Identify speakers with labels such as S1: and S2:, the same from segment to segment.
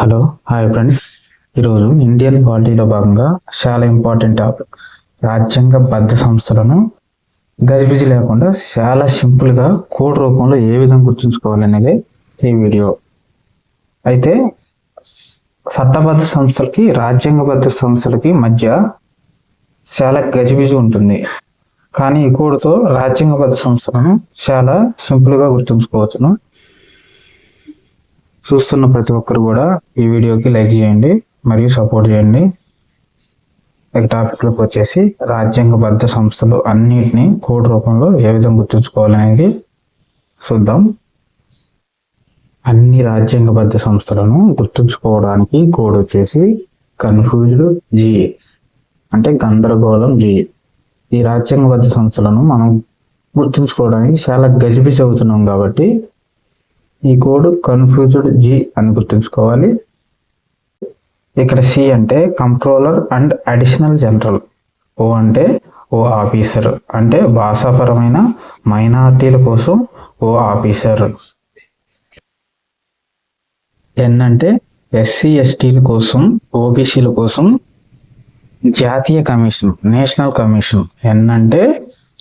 S1: Hello hi friends. ఈరోజు Indian పాలిటీలో భాగంగా చాలా ఇంపార్టెంట్ టాపిక్. రాజ్యాంగబద్ధ సంస్థలను గజిబిజి లేకుండా చాలా సింపుల్గా కోడ్ రూపంలో ఏ విధంగా గుర్తుంచుకోవాలనేది ఈ వీడియో. అయితే చట్టబద్ధ సంస్థలకి రాజ్యాంగబద్ధ సంస్థలకి మధ్య చాలా గజిబిజి ఉంటుంది. కానీ ఈ కోడ్తో రాజ్యాంగబద్ధ సంస్థలను చాలా సింపుల్గా గుర్తుంచుకోవచ్చును. చూస్తున్న ప్రతి ఒక్కరు కూడా ఈ వీడియోకి లైక్ చేయండి మరియు సపోర్ట్ చేయండి. ఇక టాపిక్లోకి వచ్చేసి రాజ్యాంగబద్ధ సంస్థలు అన్నిటినీ కోడ్ రూపంలో ఏ విధంగా గుర్తుంచుకోవాలనేది చూద్దాం. అన్ని రాజ్యాంగబద్ధ సంస్థలను గుర్తుంచుకోవడానికి కోడ్ వచ్చేసి కన్ఫ్యూజ్డ్ జిఏ అంటే గందరగోళం జిఏ ఈ రాజ్యాంగబద్ధ సంస్థలను మనం గుర్తుంచుకోవడానికి చాలా గజిబిజి అవుతున్నాం కాబట్టి ఈ కోడ్ కన్ఫ్యూజ్డ్ జి అని గుర్తుంచుకోవాలి. ఇక్కడ సి అంటే controller and additional general O అంటే ఓ ఆఫీసర్ అంటే భాషాపరమైన మైనార్టీల కోసం ఓ ఆఫీసర్ ఎన్ అంటే ఎస్సీ ఎస్టీల కోసం ఓబీసీల కోసం జాతీయ కమిషన్ నేషనల్ కమిషన్ ఎన్ అంటే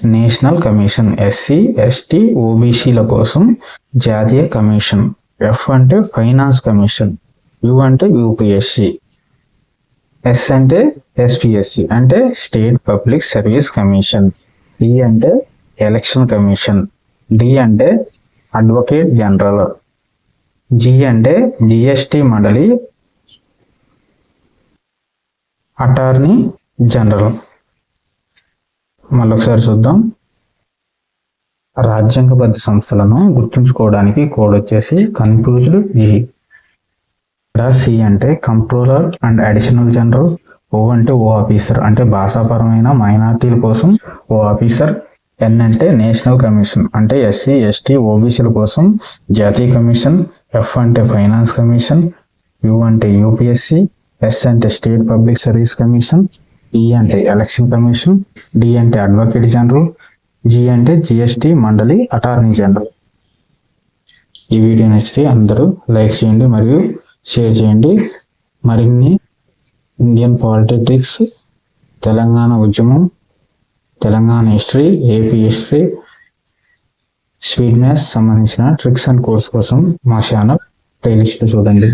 S1: నేషనల్ కమిషన్ ఎస్సీ ఎస్టీ ఓబీసీల కోసం జాతీయ కమిషన్. ఎఫ్ అంటే ఫైనాన్స్ కమిషన్ యు అంటే యూపీఎస్సి. ఎస్ అంటే ఎస్పిఎస్సి అంటే state public service commission. E అంటే ఎలక్షన్ కమిషన్. డి అంటే అడ్వకేట్ జనరల్. జి అంటే జిఎస్టి మండలి అటార్నీ జనరల్. మళ్ళొకసారి చూద్దాం. రాజ్యాంగబద్ధ సంస్థలను గుర్తుంచుకోవడానికి కోడ్ వచ్చేసి కన్ఫ్యూజ్డ్ జి ఇక్కడ సి అంటే controller and additional general O అంటే ఓ ఆఫీసర్ అంటే భాషాపరమైన మైనార్టీల కోసం ఓ ఆఫీసర్ ఎన్ అంటే నేషనల్ కమిషన్ అంటే ఎస్సీ ఎస్టీ ఓబీసీల కోసం జాతీయ కమిషన్ ఎఫ్ అంటే ఫైనాన్స్ కమిషన్ యు అంటే యూపీఎస్సి ఎస్ అంటే state public service commission E అంటే ఎలక్షన్ కమిషన్ డి అంటే అడ్వకేట్ జనరల్ జి అంటే జిఎస్టి మండలి అటార్నీ జనరల్ ఈ వీడియో నచ్చితే అందరూ లైక్ చేయండి మరియు షేర్ చేయండి. మరిన్ని ఇండియన్ పాలిటిక్స్ తెలంగాణ ఉద్యమం Telangana history AP history sweetness సంబంధించిన ట్రిక్స్ అండ్ కోర్స్ కోసం మా ఛానల్ ప్లేలిస్ట్ చూడండి.